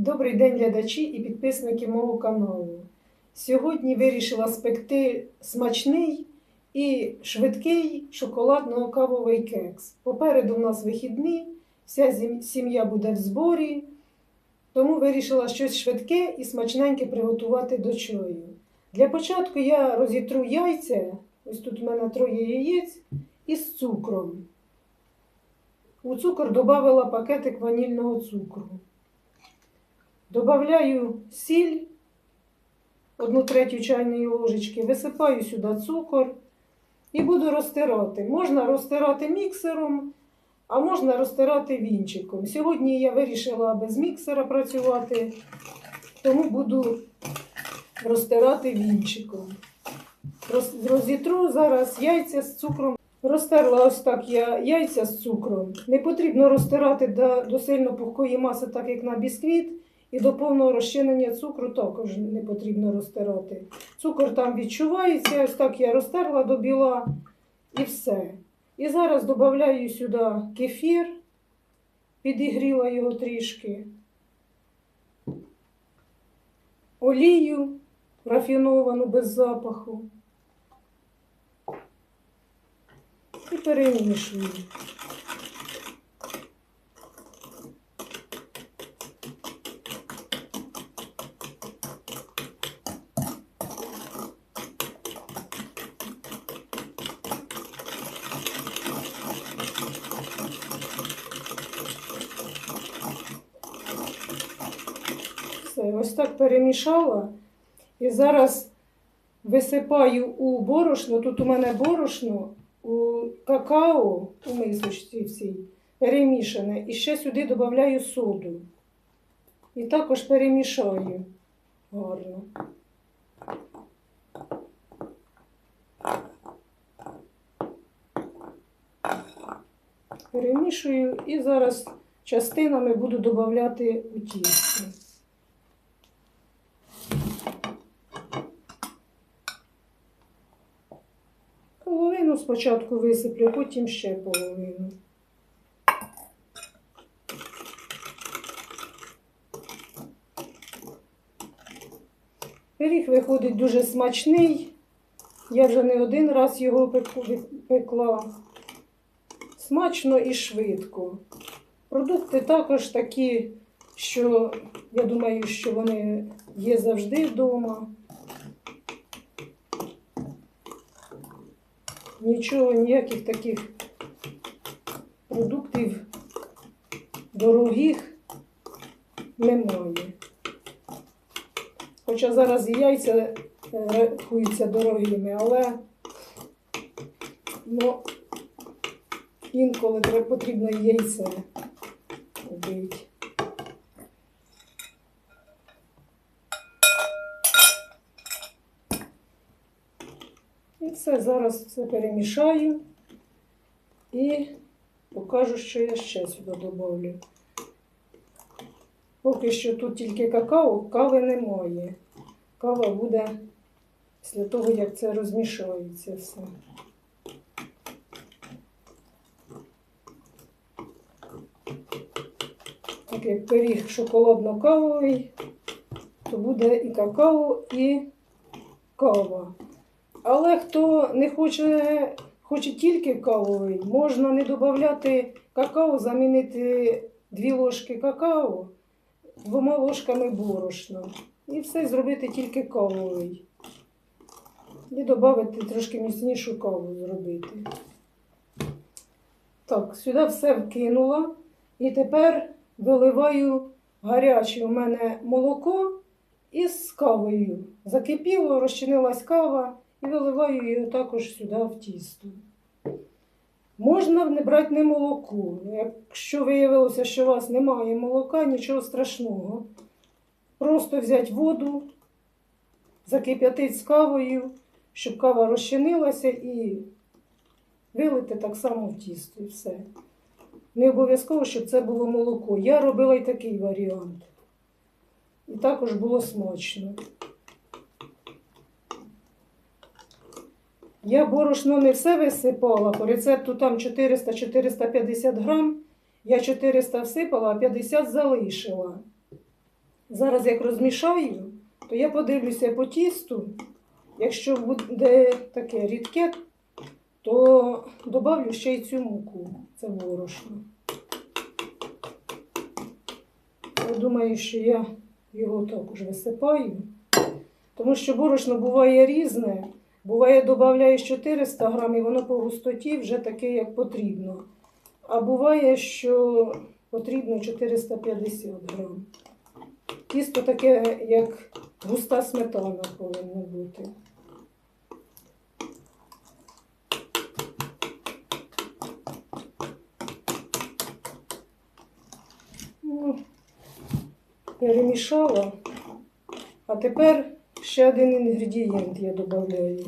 Добрий день, глядачі і підписники мого каналу. Сьогодні вирішила спекти смачний і швидкий шоколадно-кавовий кекс. Попереду у нас вихідні, вся сім'я буде в зборі, тому вирішила щось швидке і смачненьке приготувати до чаю. Для початку я розітру яйця, ось тут у мене троє яєць, із цукром. У цукор додала пакетик ванільного цукру. Добавляю сіль, одну третю чайної ложечки, висипаю сюди цукор і буду розтирати. Можна розтирати міксером, а можна розтирати вінчиком. Сьогодні я вирішила без міксера працювати, тому буду розтирати вінчиком. Роз- Розітру зараз яйця з цукром. Розтерла ось так я яйця з цукром. Не потрібно розтирати до, до сильно пухкої маси, так як на бісквіт. І до повного розчинення цукру також не потрібно розтирати. Цукор там відчувається, ось так я розтерла до біла і все. І зараз додаю сюди кефір, підігріла його трішки, олію рафіновану без запаху. І перемішую. Все, ось так перемішала. І зараз висипаю у борошно. Тут у мене борошно, у какао, у мисочці всій, перемішане. І ще сюди додаю соду. І також перемішаю гарно. Перемішую і зараз частинами буду додати у тісто. Половину спочатку висиплю, потім ще половину. Пиріг виходить дуже смачний. Я вже не один раз його пекла. Смачно і швидко. Продукти також такі, що я думаю, що вони є завжди вдома. Нічого, ніяких таких продуктів дорогих немає. Хоча зараз і яйця е, рахуються дорогими, але ну, інколи потрібно і яйце І все, зараз все перемішаю і покажу, що я ще сюди додавлю. Поки що тут тільки какао, кави немає. Кава буде після того, як це розмішається все. Так як пиріг шоколадно-кавовий, то буде і какао, і кава. Але хто не хоче, хоче тільки кавовий, можна не додати какао, замінити дві ложки какао двома ложками борошна. І все зробити тільки кавовий. І додати трошки міцнішу каву зробити. Так, сюди все вкинула. І тепер виливаю гаряче у мене молоко із кавою. Закипіло, розчинилась кава і виливаю її також сюди в тісто. Можна не брати не молоко. Якщо виявилося, що у вас немає молока, нічого страшного. Просто взяти воду, закип'ятити з кавою, щоб кава розчинилася і вилити так само в тісто і все. Не обов'язково, щоб це було молоко. Я робила і такий варіант. І також було смачно. Я борошно не все висипала, по рецепту там 400-450 грам. Я 400 всипала, а 50 залишила. зараз як розмішаю, то я подивлюся по тісту. Якщо буде таке рідке, то добавлю ще й цю муку. Це борошно. Я думаю, що я його також висипаю. Тому що борошно буває різне. Буває, додаєш 400 грам, і воно по густоті вже таке, як потрібно. А буває, що потрібно 450 грам. Тісто таке, як густа сметана повинно бути. Ну, перемішала. А тепер ще один інгредієнт я додаю.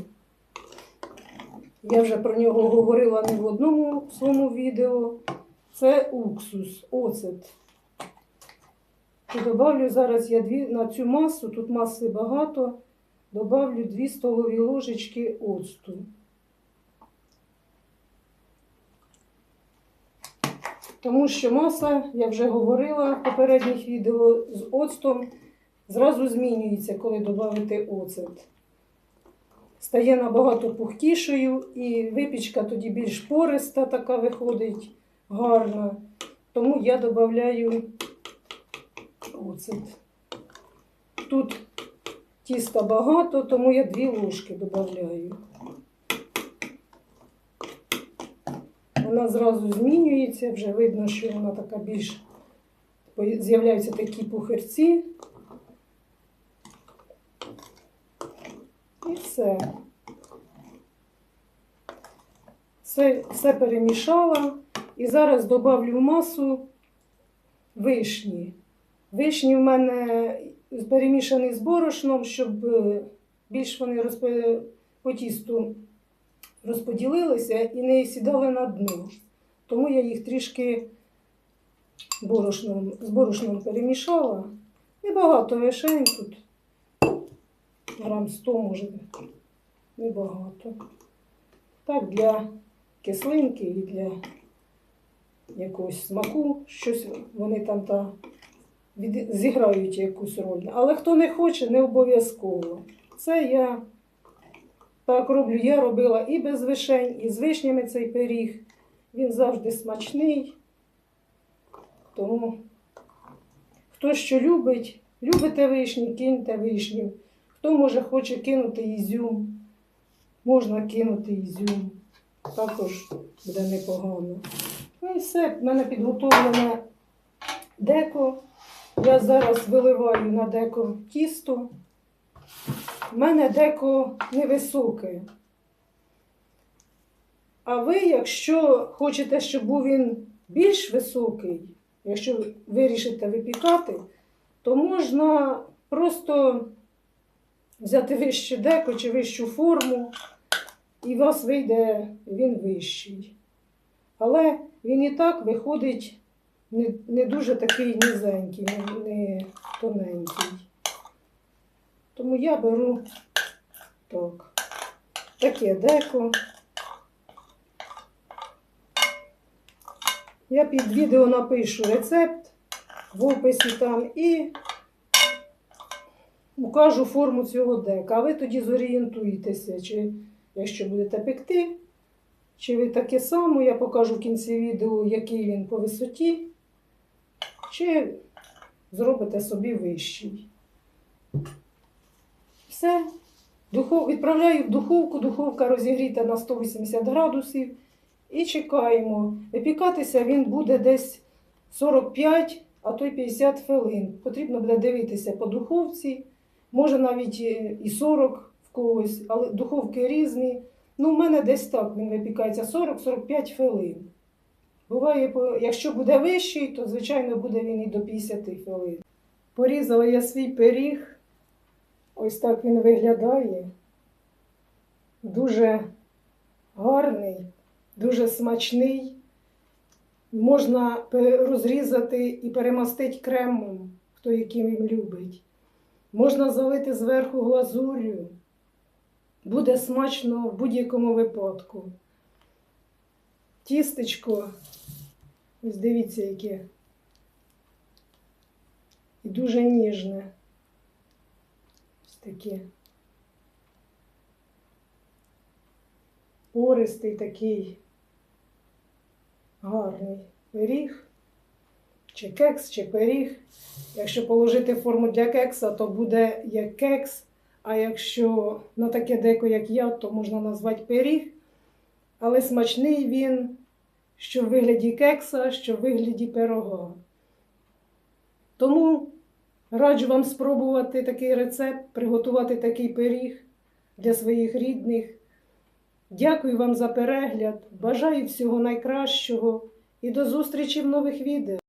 Я вже про нього говорила не в одному своєму відео. Це уксус, оцет. І добавлю зараз я дві, на цю масу, тут маси багато, добавлю 2 столові ложечки оцту. Тому що маса, я вже говорила в попередніх відео, з оцтом зразу змінюється, коли додати оцет. Стає набагато пухкішою і випічка тоді більш пориста така виходить, гарна. Тому я додаю оцет. Тут тіста багато, тому я дві ложки додаю. Вона зразу змінюється, вже видно, що вона така більш з'являються такі пухирці. І все. Все, все перемішала. І зараз додавлю масу вишні. Вишні в мене перемішані з борошном, щоб е, більш вони розп... по тісту розподілилися і не сідали на дно. Тому я їх трішки борошном, з борошном перемішала. Небагато вишень тут. Грам 100 може. Небагато. Так, для кислинки і для якогось смаку, щось вони там та від... зіграють якусь роль. Але хто не хоче, не обов'язково. Це я так роблю. Я робила і без вишень, і з вишнями цей пиріг. Він завжди смачний. Тому хто що любить, любите вишні, киньте вишню. Хто може хоче кинути ізюм, можна кинути ізюм. Також буде непогано. Ну і все, в мене підготовлене деко. Я зараз виливаю на деко тісто. У мене деко невисоке. А ви, якщо хочете, щоб був він більш високий, якщо вирішите випікати, то можна просто взяти вище деко чи вищу форму, і у вас вийде він вищий. Але він і так виходить не, не дуже такий низенький, не, не тоненький. Тому я беру так, таке деко. Я під відео напишу рецепт в описі там і укажу форму цього дека. А ви тоді зорієнтуєтеся, чи якщо будете пекти, чи ви таке саме, я покажу в кінці відео, який він по висоті, чи зробите собі вищий. Все. Духов... Відправляю в духовку, духовка розігріта на 180 градусів. І чекаємо. Випікатися він буде десь 45, а то й 50 хвилин. Потрібно буде дивитися по духовці. Може навіть і 40 в когось, але духовки різні. Ну, в мене десь так він випікається 40-45 хвилин. Буває, якщо буде вищий, то, звичайно, буде він і до 50 хвилин. Порізала я свій пиріг. Ось так він виглядає. Дуже гарний, дуже смачний. Можна розрізати і перемастити кремом, хто яким він любить. Можна залити зверху глазур'ю. Буде смачно в будь-якому випадку. Тістечко, ось дивіться, яке і дуже ніжне. Ось таке. Пористий такий гарний пиріг. Чи кекс, чи пиріг. Якщо положити форму для кекса, то буде як кекс. А якщо на таке деко, як я, то можна назвати пиріг. Але смачний він, що в вигляді кекса, що в вигляді пирога. Тому раджу вам спробувати такий рецепт, приготувати такий пиріг для своїх рідних. Дякую вам за перегляд. Бажаю всього найкращого і до зустрічі в нових відео.